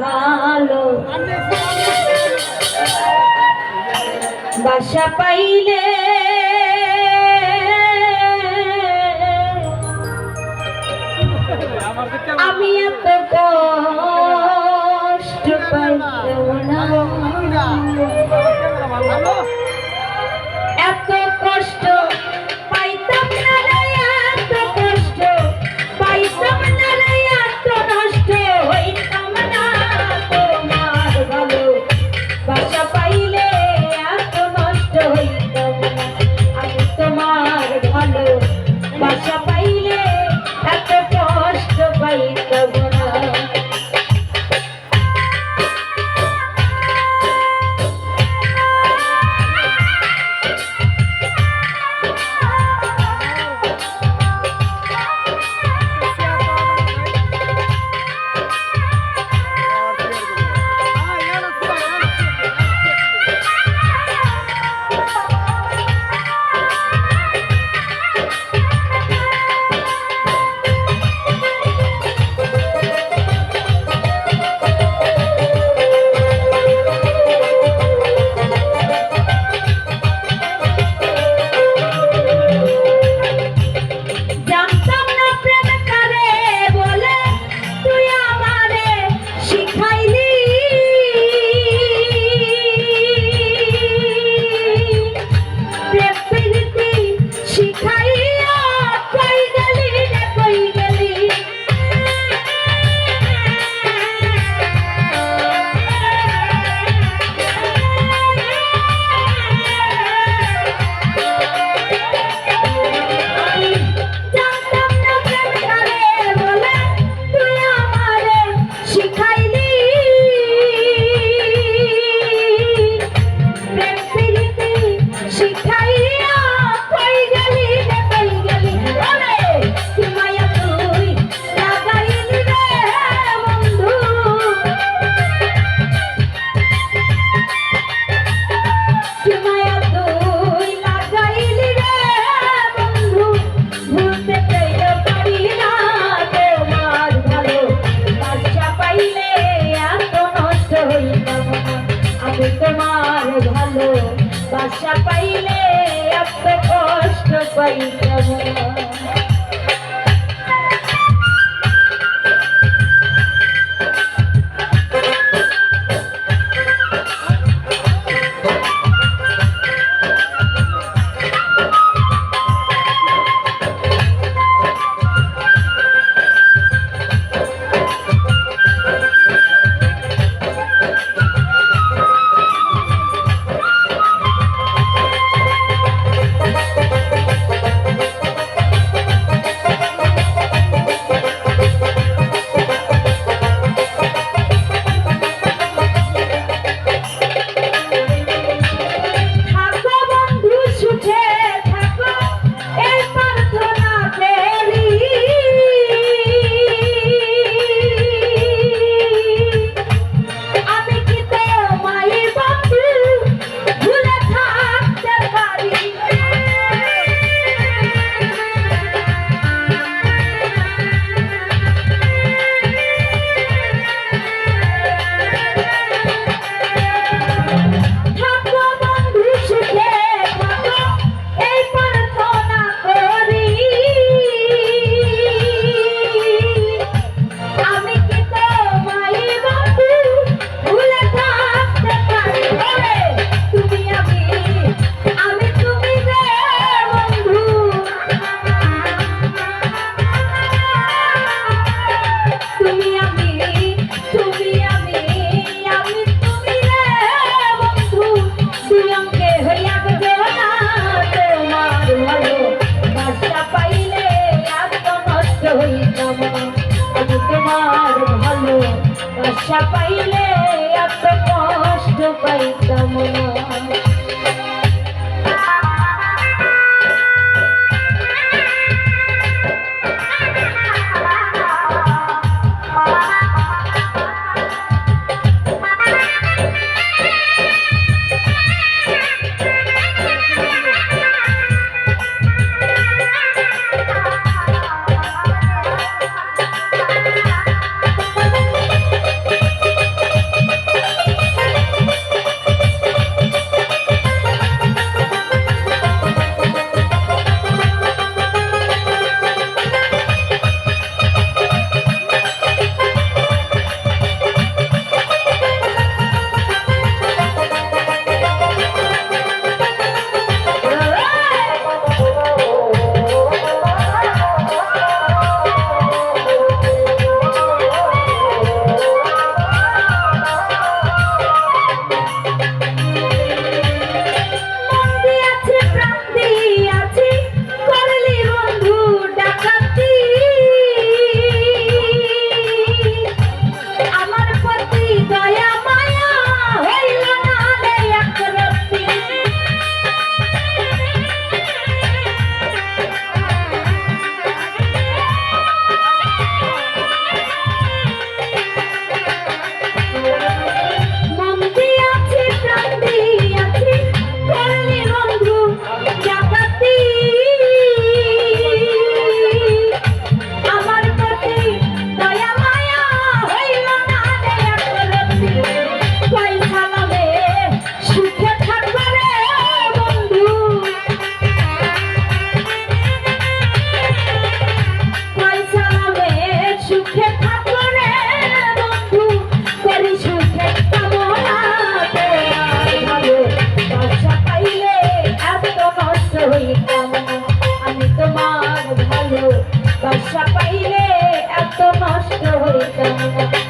ভালো। বাসা পাইলে আমি এত কষ্ট পাইতাম না। আশা পাইলে এত কষ্ট পাইতাম। তোমার ভালো আশা পাইলে এত কষ্ট পাইতাম না। হইতাম না